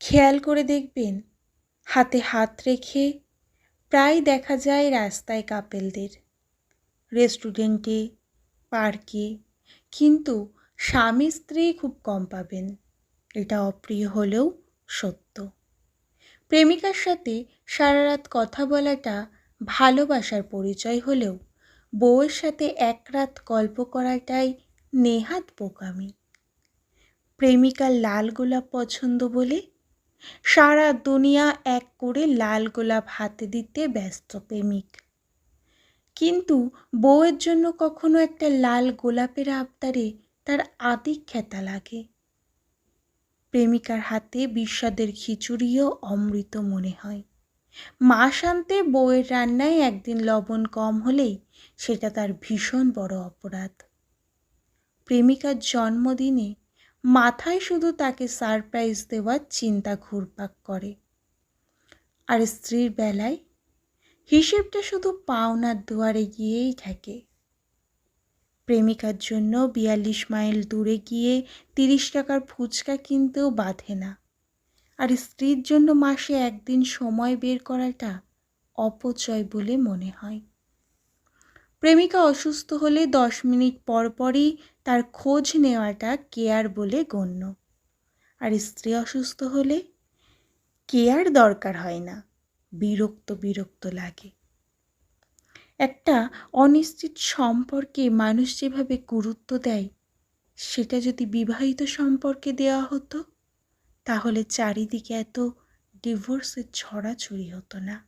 খেয়াল করে দেখবেন, হাতে হাত রেখে প্রায় দেখা যায় রাস্তায় কাপেলদের। রেস্টুরেন্টে, পার্কে কিন্তু স্বামী স্ত্রী খুব কম পাবেন। এটা অপ্রিয় হলেও সত্য। প্রেমিকার সাথে সারা রাত কথা বলাটা ভালোবাসার পরিচয় হলেও বউয়ের সাথে এক রাত গল্প করাটাই নেহাত বোকামি। প্রেমিকার লাল গোলাপ পছন্দ বলে সারা দুনিয়া এক করে লাল গোলাপ হাতে দিতে ব্যস্ত প্রেমিক। কিন্তু বউয়ের জন্য কখনো একটা লাল গোলাপের আবদারে তার আদিক্ষেতা লাগে। প্রেমিকার হাতে বিস্বাদের খিচুড়িও অমৃত মনে হয়। মা শান্তে বউয়ের রান্নায় একদিন লবণ কম হলেই সেটা তার ভীষণ বড় অপরাধ। প্রেমিকার জন্মদিনে মাথায় শুধু তাকে সারপ্রাইজ দেওয়ার চিন্তা ঘুরপাক করে। আর স্ত্রীর বেলায় হিসেবটা শুধু পাওনার দুয়ারে গিয়েই থাকে। প্রেমিকার জন্য বিয়াল্লিশ মাইল দূরে গিয়ে তিরিশ টাকার ফুচকা কিনতেও বাধে না। আর স্ত্রীর জন্য মাসে একদিন সময় বের করাটা অপচয় বলে মনে হয়। প্রেমিকা অসুস্থ হলে দশ মিনিট পর পরই তার খোঁজ নেওয়াটা কেয়ার বলে গণ্য। আর স্ত্রী অসুস্থ হলে কেয়ার দরকার হয় না, বিরক্ত বিরক্ত লাগে। একটা অনিশ্চিত সম্পর্কে মানুষ যেভাবে গুরুত্ব দেয়, সেটা যদি বিবাহিত সম্পর্কে দেওয়া হতো, তাহলে চারিদিকে এত ডিভোর্সের ছড়াছড়ি হতো না।